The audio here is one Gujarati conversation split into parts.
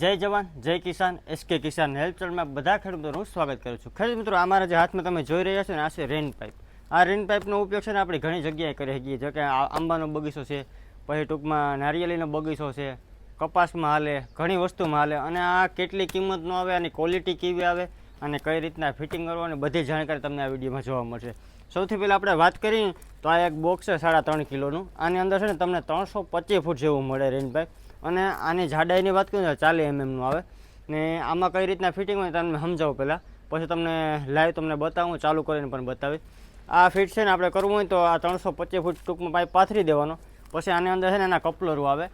જય જવાન, જય કિસાન એસકે કિસાન હેલ્પ ચેનલમાં બધા ખેડૂતોનું સ્વાગત કરું છું. ખેડૂત મિત્રો, અમારા જે હાથમાં તમે જોઈ રહ્યા છો ને, આ છે રેન પાઇપ. આ રેન પાઇપનો ઉપયોગ છે ને આપણે ઘણી જગ્યાએ કરી શકીએ. જો કે આંબાનો બગીચો છે, પછી ટૂંકમાં નારિયેળીનો બગીચો છે, કપાસમાં હાલે, ઘણી વસ્તુમાં હાલે, અને આ કેટલી કિંમતનો આવે, આની ક્વોલિટી કેવી આવે, અને કઈ રીતના ફિટિંગ કરવાની બધી જાણકારી તમને આ વિડીયોમાં જોવા મળશે. સૌથી પહેલાં આપણે વાત કરીએ, તો આ એક બોક્સ છે સાડા ત્રણ કિલોનું. આની અંદર છે ને તમને ત્રણસો પચીસ ફૂટ જેવું મળે રેન પાઇપ. અને આની જાડાઈની વાત કરું ચાલી એમએમનું આવે ને આમાં કઈ રીતના ફિટિંગ હોય તમને સમજાવું પહેલાં. પછી તમને લાઈવ તમને બતાવું, ચાલુ કરીને પણ બતાવી આ ફિટ છે ને આપણે કરવું હોય તો આ ત્રણસો પચીસ ફૂટ ટૂંકમાં પાઇપ પાથરી દેવાનો. પછી આની અંદર છે ને એના કપલરો આવે.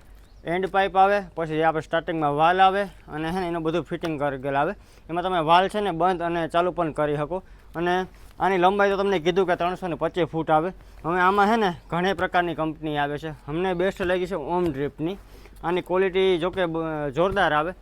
એન્ડ પાઇપ આવે, પછી જે આપણે સ્ટાર્ટિંગમાં વાલ આવે અને છે ને એનું બધું ફિટિંગ કરી ગયેલા આવે. એમાં તમે વાલ છે ને બંધ અને ચાલુ પણ કરી શકો. અને આની લંબાઈ તો તમને કીધું કે ત્રણસો ને પચીસ ફૂટ આવે. હવે આમાં છે ને ઘણી પ્રકારની કંપની આવે છે. અમને બેસ્ટ લાગી છે ઓમ ડ્રીપની આની ક્વોલિટી જોકે જોરદાર આવે.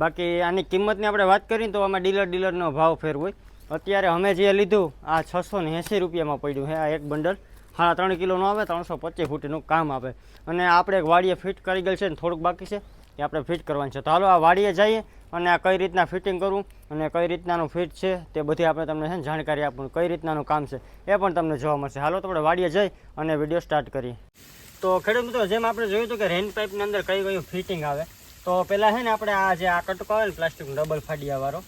બાકી આની કિંમતની આપણે વાત કરીએ તો આમાં ડીલર ડીલરનો ભાવ ફેર હોય. અત્યારે અમે જે લીધું, આ છસો ને એંસી રૂપિયામાં પડ્યું છે આ એક બંડલ. હા, ત્રણ કિલોનું આવે, ત્રણસો પચીસ ફૂટનું કામ આપે. અને આપણે એક વાડીએ ફિટ કરી ગયેલ છે ને થોડુંક બાકી છે, એ આપણે ફિટ કરવાનું છે. તો હાલો, આ વાડીએ જઈએ અને આ કઈ રીતના ફિટિંગ કરવું અને કઈ રીતનાનું ફિટ છે તે બધી આપણે તમને છે ને જાણકારી આપવું કઈ રીતનાનું કામ છે એ પણ તમને જોવા મળશે. હાલો, તો આપણે વાડીએ જઈ અને વીડિયો સ્ટાર્ટ કરીએ. તો ખેડૂત મિત્રો, જેમ આપણે જોયું હતું કે રેન પાઇપની અંદર કઈ કયું ફિટિંગ આવે, તો પહેલાં છે ને આપણે આ જે આ કટકો આવે ને પ્લાસ્ટિકનો ડબલ ફાડિયાવાળો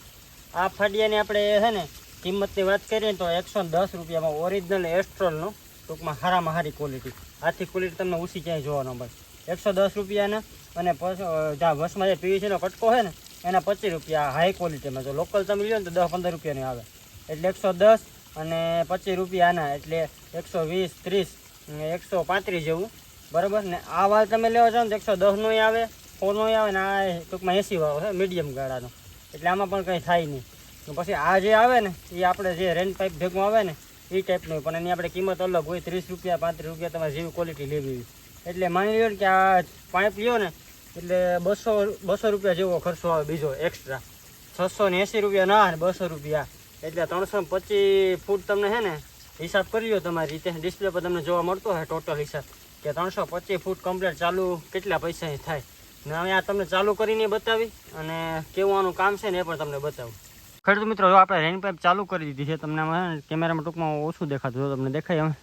આ ફાડિયાની આપણે છે ને કિંમતની વાત કરીએ તો એકસો દસ રૂપિયામાં ઓરિજિનલ એસ્ટ્રોલનું ટૂંકમાં હારામાં હારી ક્વોલિટી આથી ક્વોલિટી તમને ઓછી ક્યાંય જોવા ન મળે. એકસો દસ રૂપિયાના અને જ્યાં બસમાં જે પીવીસીનો કટકો છે ને, એના પચીસ રૂપિયા હાઈ ક્વોલિટીમાં જો લોકલ તમે લ્યો ને તો દસ પંદર રૂપિયાની આવે. એટલે એકસો દસ અને પચીસ રૂપિયા આના એટલે એકસો વીસ, ત્રીસ એકસો પાંત્રીસ જેવું. બરાબર ને? આ વાલ તમે લેવા જાઓ ને એકસો દસનોય આવે ફોરનોય આવે ને આ ટૂંકમાં એસી વાળો છે, મીડિયમ ગાળાનો. એટલે આમાં પણ કંઈ થાય નહીં. પછી આ જે આવે ને એ આપણે જે રેન પાઇપ ભેગું આવે ને એ ટાઈપનું. પણ એની આપણે કિંમત અલગ હોય, ત્રીસ રૂપિયા, પાંત્રીસ રૂપિયા તમારે જેવી ક્વોલિટી લેવી હોય. એટલે માની લો કે આ પાઇપ લ્યો ને, એટલે બસો બસો રૂપિયા જેવો ખર્ચો આવે બીજો એક્સ્ટ્રા છસો ને એંસી રૂપિયા ના બસો રૂપિયા. એટલે ત્રણસો પચીસ ફૂટ તમને છે ને હિસાબ કર્યો તમારી રીતે. ડિસ્પ્લે પર તમને જોવા મળતો હોય ટોટલ હિસાબ કે ત્રણસો પચીસ ફૂટ કમ્પ્લીટ ચાલુ કેટલા પૈસા થાય. ને હવે આ તમને ચાલુ કરીને બતાવી અને કેવું આનું કામ છે ને એ પણ તમને બતાવું. ખેડૂત મિત્રો, જો આપણે રેન પાઇપ ચાલુ કરી દીધી છે, તમને કેમેરામાં ટૂંકમાં ઓછું દેખાતું તમને દેખાય અમે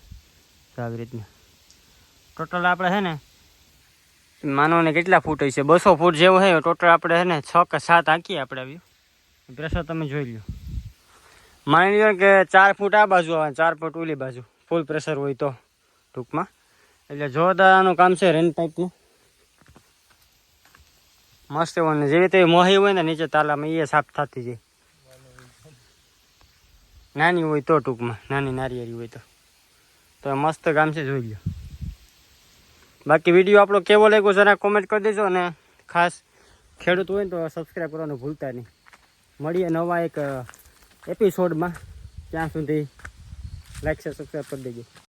આવી રીતના. ટોટલ આપણે છે ને, માનો ને કેટલા ફૂટ હશે બસો ફૂટ જેવું છે. ટોટલ આપણે છે ને છ કે સાત આંકીએ આપણે આવ્યું. પ્રેશર તમે જોઈ લ્યો. માની લો કે ચાર ફૂટ આ બાજુ આવે ચાર ફૂટ ઓલી બાજુ ફૂલ પ્રેશર હોય તો ટૂંકમાં. એટલે જોરદારનું કામ છે રેન પાઇપનું મસ્ત એવું ને જેવી તેવી મોહી હોય ને નીચે તાલામાં એ સાફ થતી જાય. નાની હોય તો ટૂંકમાં, નાની નારિયેરી હોય તો. તો મસ્ત કામ છે, જોઈ લો બાકી વીડિયો આપણો કેવો લાગ્યો જરા કોમેન્ટ કરી દેજો અને ખાસ ખેડૂત હોય ને તો સબસ્ક્રાઈબ કરવાનું ભૂલતા નહીં. મળીએ નવા એક એપિસોડમાં ત્યાં સુધી લાઈક છે સબસ્ક્રાઈબ કરી દેજો.